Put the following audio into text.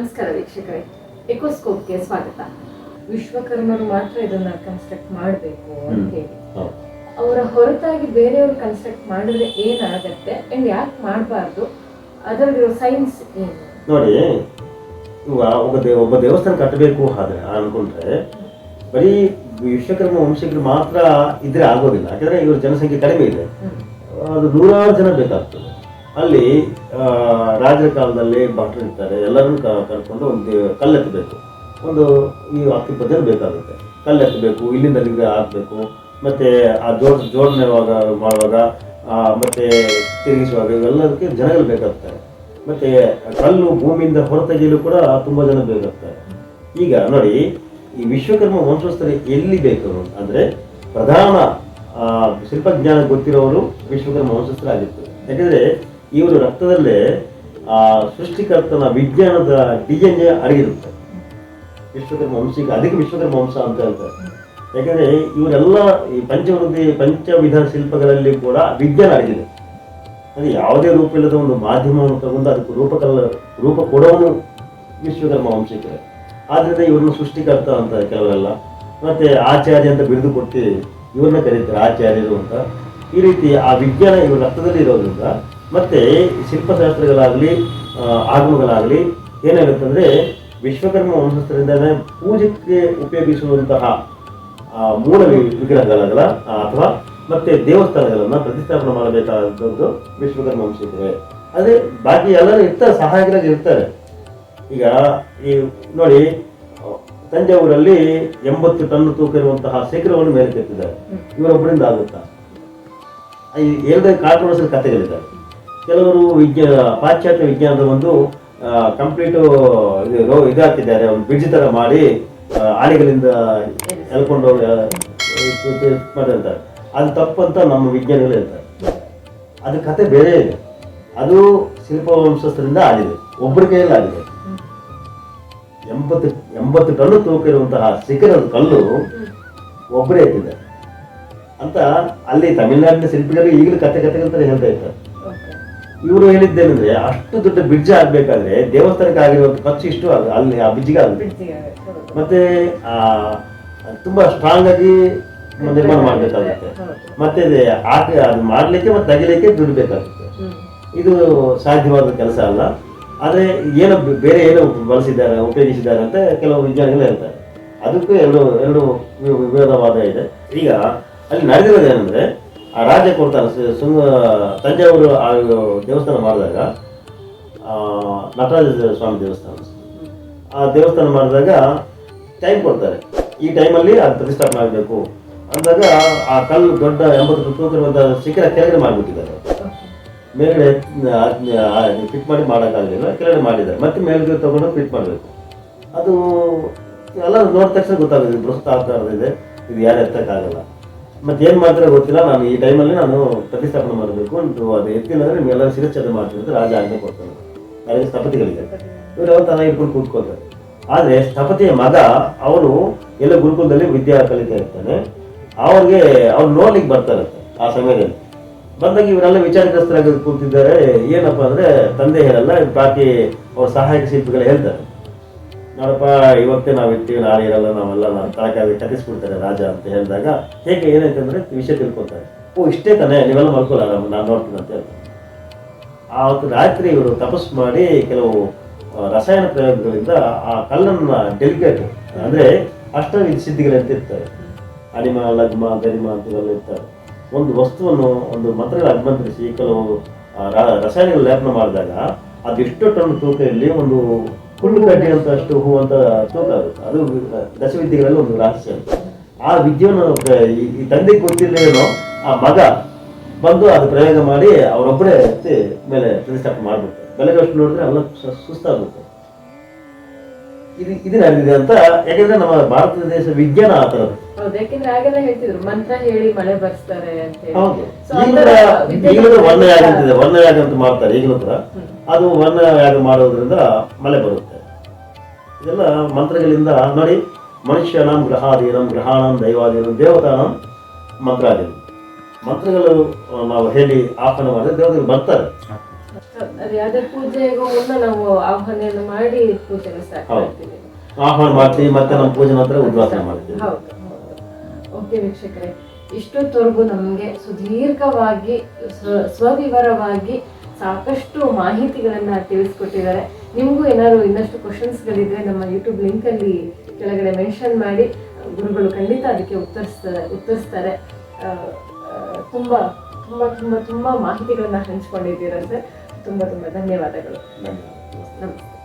ನಮಸ್ಕಾರ ವೀಕ್ಷಕರೇ. ಎಕೋಸ್ಕೋಪ್ಗೆ ಸ್ವಾಗತ. ವಿಶ್ವಕರ್ಮರು ಮಾತ್ರ ಇದನ್ನ ಕನ್ಸ್ಟ್ರಕ್ಟ್ ಮಾಡಬೇಕು ಅಂತ. ಹೇಳಿ. ಅವರ ಹೊರತಾಗಿ ಬೇರೆಯವರು ಕನ್ಸ್ಟ್ರಕ್ಟ್ ಮಾಡಿದ್ರೆ ಏನಾಗತ್ತೆ ಅಂಡ್ ಯಾಕೆ ಮಾಡಬಾರ್ದು ಅದರಲ್ಲಿರೋ ಸೈನ್ಸ್ ಏನು? ನೋಡಿ ಒಬ್ಬ ದೇ ಒಬ್ಬ ದೇವಸ್ಥಾನ ಕಟ್ಟಬೇಕು ಆದ್ರೆ ಅನ್ಕೊಂಡ್ರೆ ಬರೀ ವಿಶ್ವಕರ್ಮ ವಂಶಗಳು ಮಾತ್ರ ಇದ್ರೆ ಆಗೋದಿಲ್ಲ. ಯಾಕಂದ್ರೆ ಇವ್ರ ಜನಸಂಖ್ಯೆ ಕಡಿಮೆ ಇದೆ. ಅದು ನೂರಾರು ಜನ ಬೇಕಾಗ್ತದೆ. ಅಲ್ಲಿ ರಾಜರ ಕಾಲದಲ್ಲಿ ಭಟ್ರು ಇರ್ತಾರೆ. ಎಲ್ಲರನ್ನು ಕರ್ಕೊಂಡು ಒಂದು ಕಲ್ಲೆತ್ತಬೇಕು ಒಂದು ಈ ಹತ್ತು ಪದ್ಯ ಬೇಕಾಗುತ್ತೆ. ಕಲ್ಲೆತ್ತಬೇಕು ಇಲ್ಲಿಂದ ಅಲ್ಲಿಗೆ ಹಾಕಬೇಕು. ಮತ್ತು ಆ ಜೋಡ್ ಜೋಡಣೆ ಮಾಡುವಾಗ ಮತ್ತು ತಿರುಗಿಸುವಾಗ ಇವೆಲ್ಲದಕ್ಕೆ ಜನಗಳು ಬೇಕಾಗ್ತಾರೆ. ಮತ್ತು ಕಲ್ಲು ಭೂಮಿಯಿಂದ ಹೊರತೆಗೆಯಲು ಕೂಡ ತುಂಬ ಜನ ಬೇಕಾಗ್ತಾರೆ. ಈಗ ನೋಡಿ, ಈ ವಿಶ್ವಕರ್ಮ ವಂಶಸ್ಥರು ಎಲ್ಲಿ ಬೇಕು ಅಂದರೆ ಪ್ರಧಾನ ಶಿಲ್ಪಜ್ಞಾನ ಗೊತ್ತಿರೋರು ವಿಶ್ವಕರ್ಮ ವಂಶಸ್ಥರಾಗಿರ್ತಾರೆ. ಯಾಕಂದ್ರೆ ಇವರು ರಕ್ತದಲ್ಲೇ, ಆ, ಸೃಷ್ಟಿಕರ್ತನ ವಿಜ್ಞಾನದ ಡಿ ಎನ್ ಎ ಅಡಗಿರುತ್ತೆ. ವಿಶ್ವಕರ್ಮ ಅದಕ್ಕೆ ವಿಶ್ವಕರ್ಮ ವಂಶ ಅಂತ ಹೇಳ್ತಾರೆ. ಯಾಕಂದ್ರೆ ಇವರೆಲ್ಲ ಈ ಪಂಚವೃದ್ಧಿ ಪಂಚವಿಧ ಶಿಲ್ಪಗಳಲ್ಲಿ ಕೂಡ ವಿಜ್ಞಾನ ಅಡಗಿದೆ. ಅದು ಯಾವುದೇ ರೂಪ ಇಲ್ಲದ ಒಂದು ಮಾಧ್ಯಮವನ್ನು ತಗೊಂಡು ಅದಕ್ಕೆ ರೂಪಕಲ್ಲ, ರೂಪ ಕೊಡೋನು ವಿಶ್ವಕರ್ಮ ವಂಶಿಕರೇ. ಆದ್ರಿಂದ ಇವ್ರನ್ನ ಸೃಷ್ಟಿಕರ್ತ ಅಂತ ಕೆಲವರೆಲ್ಲ, ಮತ್ತೆ ಆಚಾರ್ಯ ಅಂತ ಬಿಡಿದು ಕೊಟ್ಟು ಇವ್ರನ್ನ ಕರೀತಾರೆ, ಆಚಾರ್ಯರು ಅಂತ. ಈ ರೀತಿ ಆ ವಿಜ್ಞಾನ ಇವ್ರ ರಕ್ತದಲ್ಲಿ ಇರೋದ್ರಿಂದ ಮತ್ತೆ ಶಿಲ್ಪಶಾಸ್ತ್ರಗಳಾಗಲಿ ಆಗಮಗಳಾಗಲಿ ಏನಾಗುತ್ತಂದ್ರೆ ವಿಶ್ವಕರ್ಮ ವಂಶಸ್ಥರಿಂದಲೇ ಪೂಜೆಗೆ ಉಪಯೋಗಿಸುವಂತಹ ಮೂಲ ವಿಗ್ರಹಗಳಲ್ಲ ವಿಗ್ರಹಗಳ ಅಥವಾ ಮತ್ತೆ ದೇವಸ್ಥಾನಗಳನ್ನ ಪ್ರತಿಷ್ಠಾಪನೆ ಮಾಡಬೇಕಾದಂಥದ್ದು ವಿಶ್ವಕರ್ಮ ವಂಶಿಕರೇ ಅದೇ ಬಾಕಿ ಎಲ್ಲರೂ ಇರ್ತಾರೆ ಸಹಾಯಕರಾಗಿ ಇರ್ತಾರೆ. ಈಗ ಈ ನೋಡಿ ತಂಜಾವೂರಲ್ಲಿ ಎಂಬತ್ತು ಟನ್ ತೂಕ ಇರುವಂತಹ ಶೇಖರವನ್ನು ಮೇಲೆ ಕೆತ್ತಿದ್ದಾರೆ ಇವರೊಬ್ಬರಿಂದ ಆಗುತ್ತಾ? ಎರಡು ಎರಡೇ ಕಥೆಗಳಿದ್ದಾರೆ ಕೆಲವರು ವಿಜ್ಞಾನ ಪಾಶ್ಚಾತ್ಯ ವಿಜ್ಞಾನದ ಒಂದು ಕಂಪ್ಲೀಟ್ ಇದು ರೋ- ಇದು ಹಾಕಿದ್ದಾರೆ ಒಂದು ಬ್ರಿಡ್ಜ್ ತರ ಮಾಡಿ ಆನೆಗಳಿಂದ ಎಳ್ಕೊಂಡು ಹೋಗಿ, ಮಾಡಿರ್ತಾರೆ ಅದು ತಪ್ಪಂತ ನಮ್ಮ ವಿಜ್ಞಾನಿಗಳು ಹೇಳ್ತಾರೆ. ಅದು ಕತೆ ಬೇರೆ ಇದೆ. ಅದು ಶಿಲ್ಪ ವಂಶಸ್ಥರಿಂದ ಆಗಿದೆ. ಒಬ್ಬರ ಕೈಯಲ್ಲಿ ಆಗಿದೆ. ಎಂಬತ್ತು ಎಂಬತ್ತು ಕಲ್ಲು ತೂಕ ಇರುವಂತಹ ಶಿಖರದ ಕಲ್ಲು ಒಬ್ಬರೇ ಇದ್ದಿದೆ ಅಂತ ಅಲ್ಲಿ ತಮಿಳುನಾಡಿನ ಶಿಲ್ಪಿಗಳು ಈಗಲೂ ಕತೆ ಕತೆಗಳು ಹೇಳ್ತಾ ಇರ್ತಾರೆ. ಇವರು ಹೇಳಿದ್ದೇನೆಂದ್ರೆ ಅಷ್ಟು ದೊಡ್ಡ ಬ್ರಿಡ್ಜ್ ಆಗ್ಬೇಕಾದ್ರೆ ದೇವಸ್ಥಾನಕ್ಕೆ ಆಗಿರುವಂತ ಖರ್ಚು ಇಷ್ಟು ಆಗ- ಅಲ್ಲಿ ಆ ಬ್ರಿಡ್ಜ್ಗೆ ಆಗುತ್ತೆ. ಮತ್ತೆ ಆ ತುಂಬಾ ಸ್ಟ್ರಾಂಗ್ ಆಗಿ ನಿರ್ಮಾಣ ಮಾಡ್ಬೇಕಾಗುತ್ತೆ. ಮತ್ತೆ ಅದು ಮಾಡ್ಲಿಕ್ಕೆ ಮತ್ತೆ ತೆಗಿಲಿಕ್ಕೆ ದುಡ್ಡು ಬೇಕಾಗುತ್ತೆ ಇದು ಸಾಧ್ಯವಾದ ಕೆಲಸ ಅಲ್ಲ. ಆದ್ರೆ ಏನೋ ಬೇರೆ ಏನೋ ಬಳಸಿದ್ದಾರೆ ಉಪಯೋಗಿಸಿದ್ದಾರೆ ಅಂತ ಕೆಲವು ವಿಜ್ಞಾನಿಗಳು ಹೇಳ್ತಾರೆ. ಅದಕ್ಕೂ ಎರಡು ಎರಡು ವಿವಾದವಾದ ಇದೆ. ಈಗ ಅಲ್ಲಿ ನಡೆದಿರೋದು ಏನಂದ್ರೆ ಆ ರಾಜ ಕೊಡ್ತಾರೆ ಸುಮ್ಮ ತಂಜಾವೂರು ಆ ದೇವಸ್ಥಾನ ಮಾಡಿದಾಗ ನಟರಾಜ ಸ್ವಾಮಿ ದೇವಸ್ಥಾನ. ಆ ದೇವಸ್ಥಾನ ಮಾಡಿದಾಗ ಟೈಮ್ ಕೊಡ್ತಾರೆ. ಈ ಟೈಮಲ್ಲಿ ಅದು ಪ್ರತಿಷ್ಠಾಪನೆ ಆಗಬೇಕು. ಅಂದಾಗ ಆ ಕಲ್ಲು ದೊಡ್ಡ ಎಂಬತ್ತು ತೂಕ ಶಿಖರ ಕೆಳಗಡೆ ಮಾಡಿಬಿಟ್ಟಿದ್ದಾರೆ. ಮೇಲ್ಗಡೆ ಫಿಟ್ ಮಾಡಿ ಮಾಡೋಕ್ಕಾಗಲಿಲ್ಲ. ಕೆಳಗಡೆ ಮಾಡಿದ್ದಾರೆ. ಮತ್ತೆ ಮೇಲ್ಗಡೆ ತಗೊಂಡು ಫಿಟ್ ಮಾಡಬೇಕು. ಅದು ಎಲ್ಲ ನೋಡಿದ ತಕ್ಷಣ ಗೊತ್ತಾಗುತ್ತೆ. ಬೃಹತ್ ಆಕಾರದಿದೆ ಇದು ಯಾರು ಎತ್ತಕ್ಕಾಗಲ್ಲ. ಮತ್ತೆ ಮಾಡ್ತಾರೆ ಗೊತ್ತಿಲ್ಲ, ನಾನು ಈ ಟೈಮಲ್ಲಿ ನಾನು ಪ್ರತಿಷ್ಠಾಪನೆ ಮಾಡಬೇಕು ಅಂತ ಅದು ಎತ್ತಿಲ್ಲ ಅಂದ್ರೆ ನಿಮ್ಗೆಲ್ಲ ಶಿರಚ್ಛೇದ ಮಾಡ್ತೀನಿ ಅಂತ ರಾಜ ಆಜ್ಞೆ ಕೊಡ್ತಾನೆ ಯಾರಿಗೆ ಸ್ಥಪತಿಗಳಿಗೆ ಇವರು ಅವ್ರು ತನ ಇಟ್ಕೊಂಡು ಕೂತ್ಕೊಳ್ತಾರೆ ಆದ್ರೆ ಸ್ಥಪತಿಯ ಮಗ, ಅವನು ಎಲ್ಲ ಗುರುಕುಲದಲ್ಲಿ ವಿದ್ಯಾ ಕಲಿತಾ ಇರ್ತಾನೆ. ಅವ್ರಿಗೆ ಅವ್ರು ನೋಡ್ಲಿಕ್ಕೆ ಬರ್ತಾರೆ ಆ ಸಮಯದಲ್ಲಿ. ಬಂದಾಗ ಇವರೆಲ್ಲ ವಿಚಾರಗ್ರಸ್ತರಾಗಿ ಕೂತಿದ್ದಾರೆ. ಏನಪ್ಪಾ ಅಂದ್ರೆ ತಂದೆ ಹೇಳಲ್ಲ ಬಾಕಿ ಅವ್ರ ಸಹಾಯಕ ಶಿಲ್ಪಿಗಳು ಹೇಳ್ತಾರೆ. ನೋಡಪ್ಪ, ಇವತ್ತೇ ನಾವು ಇರ್ತೀವಿ, ನಾಳೆ ಇರಲ್ಲ, ನಾವೆಲ್ಲ ನಾವು ತಳಕಾಗಿ ಕಟ್ಟಿಸ್ಬಿಡ್ತಾರೆ ರಾಜ ಅಂತ ಹೇಳಿದಾಗ ಹೇಗೆ ಏನಾಯ್ತು ಅಂದ್ರೆ ವಿಷಯ ತಿಳ್ಕೊತಾರೆ. ಓ, ಇಷ್ಟೇ ತಾನೇ, ನೀವೆಲ್ಲ ಮಲ್ಕೊಳ್ಳ ನಾನು ನೋಡ್ತೀನಿ ಅಂತ ಹೇಳ್ತಾರೆ. ಆವತ್ತು ರಾತ್ರಿ ಇವರು ತಪಸ್ಸು ಮಾಡಿ ಕೆಲವು ರಸಾಯನ ಪ್ರಯೋಗಗಳಿಂದ ಆ ಕಲ್ಲನ್ನ ಡೆಲಿಕೇಟ್ ಅಂದ್ರೆ ಅಷ್ಟ ಸಿದ್ಧಿಗಳಂತ ಇರ್ತಾರೆ. ಅನಿಮ, ಲಗ್ಮ, ಗರಿಮ ಅಂತ ಇವೆಲ್ಲ ಇರ್ತಾರೆ. ಒಂದು ವಸ್ತುವನ್ನು, ಒಂದು ಮಂತ್ರಗಳ ಅಭಿಮಂತ್ರಿಸಿ, ಕೆಲವು ರಾಸಾಯನಿಕ ಲೇಪನ ಮಾಡಿದಾಗ ಅದೆಷ್ಟು ಟನ್ ತೂಕ ಇರಲಿ ಒಂದು ಹುಲ್ಲು ಕಡ್ಡಿ ಅಂತ ಅಷ್ಟು ಹೂ ಅಂತ ತೂಕ ಅದು. ದಶವಿದ್ಯೆಗಳಲ್ಲಿ ಒಂದು ರಹಸ್ಯ ಆ ವಿದ್ಯೆಯನ್ನು ಈ ತಂದೆ ತಂದೆಗೆ ಗೊತ್ತಿಲ್ಲೇನೋ ಆ ಮಗ ಬಂದು ಅದು ಪ್ರಯೋಗ ಮಾಡಿ ಅವರೊಬ್ಬರೇ ಎತ್ತಿ ಮೇಲೆ ಪ್ರತಿಷ್ಠಾಪನೆ ಮಾಡ್ಬಿಡ್ತಾರೆ. ಬೆಳಗ್ಗೆ ಅಷ್ಟು ನೋಡಿದ್ರೆ ಅಲ್ಲ ಸು- ಸುಸ್ತಾಗುತ್ತೆ ಇದು ಇದು ನಡೆದಿದೆ ಅಂತ. ಯಾಕಂದ್ರೆ ನಮ್ಮ ಭಾರತ ದೇಶ ವಿಜ್ಞಾನ ಆ ಥರದ್ದು. ಮಂತ್ರ ಹೇಳಿ ಮಳೆ ಬರ್ಸ್ತಾರೆ ಅಂತ ಈಗಲೂ ಈಗಲೂ ವರ್ಣಯಾಗ ಅಂತಿದೆ. ವರ್ಣಯಾಗ ಮಾಡ್ತಾರೆ ಈಗಲೂ ಕೂಡ. ಅದು ವರ್ಣಯಾಗ ಮಾಡೋದ್ರಿಂದ ಮಳೆ ಬರುತ್ತೆ. ಇದೆಲ್ಲ ಮಂತ್ರಗಳಿಂದ ನೋಡಿ ಮನುಷ್ಯನಂ ಗ್ರಹಾಧೀನಂ ಗ್ರಹಾಣಂ ದೈವಾಧೀನಂ ದೇವತಾನಂ ಮಂತ್ರಾಧೀನಂ. ಮಂತ್ರಗಳು ನಾವು ಹೇಳಿ ಆಹ್ವಾನ ಮಾಡಿದ್ರೆ ದೇವತೆಗಳು ಬರ್ತಾರೆ. ಯಾವುದೇ ಪೂಜೆಗೂ ಮುನ್ನ ನಾವು ಆಹ್ವಾನೆಯನ್ನು ಮಾಡಿ ಪೂಜೆನ ಮಾಡ್ತೀವಿ. ಆಹ್ವಾನ ಮಾಡ್ತೀವಿ ಮತ್ತೆ ನಮ್ಮ ಪೂಜೆ ನಂತರ ಉದ್ಘಾಟನೆ ಮಾಡ್ತೀವಿ. ಹೌದು ಓಕೆ ವೀಕ್ಷಕರೇ ಇಷ್ಟೊತ್ತವರೆಗೂ ನಮಗೆ ಸುದೀರ್ಘವಾಗಿ ಸ್ವ- ಸ್ವವಿವರವಾಗಿ ಸಾಕಷ್ಟು ಮಾಹಿತಿಗಳನ್ನು ತಿಳಿಸ್ಕೊಟ್ಟಿದ್ದಾರೆ. ನಿಮಗೂ ಏನಾದ್ರು ಇನ್ನಷ್ಟು ಕ್ವಶನ್ಸ್ಗಳಿದ್ರೆ ನಮ್ಮ ಯೂಟ್ಯೂಬ್ ಲಿಂಕಲ್ಲಿ ಕೆಳಗಡೆ ಮೆನ್ಷನ್ ಮಾಡಿ. ಗುರುಗಳು ಖಂಡಿತ ಅದಕ್ಕೆ ಉತ್ತರಿಸ್ತಾರೆ ಉತ್ತರಿಸ್ತಾರೆ. ತುಂಬ ತುಂಬ ತುಂಬ ತುಂಬ ಮಾಹಿತಿಗಳನ್ನ ಹಂಚ್ಕೊಂಡಿದ್ದೀರಂತೆ. ತುಂಬ ತುಂಬ ಧನ್ಯವಾದಗಳು. ಧನ್ಯವಾದ ನಮಸ್ತೆ.